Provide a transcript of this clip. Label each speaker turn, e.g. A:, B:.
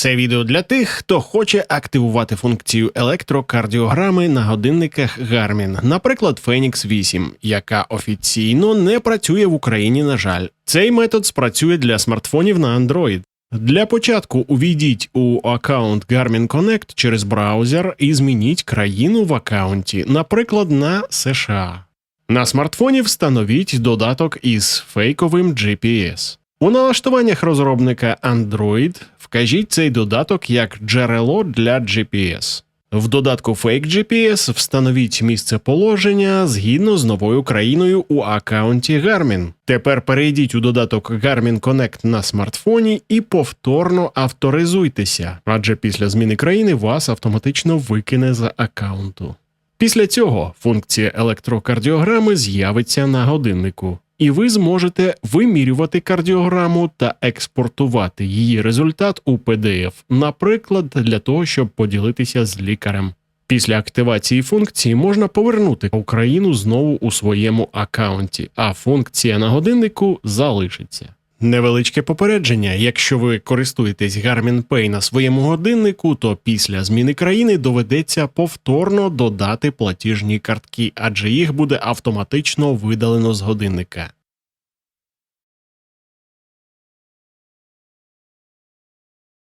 A: Це відео для тих, хто хоче активувати функцію електрокардіограми на годинниках Garmin, наприклад, Phoenix 8, яка офіційно не працює в Україні. На жаль, цей метод спрацює для смартфонів на Android. Для початку увійдіть у аккаунт Garmin Connect через браузер і змініть країну в аккаунті, наприклад, на США. На смартфоні встановіть додаток із фейковим GPS. У налаштуваннях розробника Android вкажіть цей додаток як джерело для GPS. В додатку Fake GPS встановіть місце положення згідно з новою країною у аккаунті Garmin. Тепер перейдіть у додаток Garmin Connect на смартфоні і повторно авторизуйтеся, адже після зміни країни вас автоматично викине з аккаунту. Після цього функція електрокардіограми з'явиться на годиннику, і ви зможете вимірювати кардіограму та експортувати її результат у PDF, наприклад, для того, щоб поділитися з лікарем. Після активації функції можна повернути Україну знову у своєму аккаунті, а функція на годиннику залишиться. Невеличке попередження: якщо ви користуєтесь Garmin Pay на своєму годиннику, то після зміни країни доведеться повторно додати платіжні картки, адже їх буде автоматично видалено з годинника.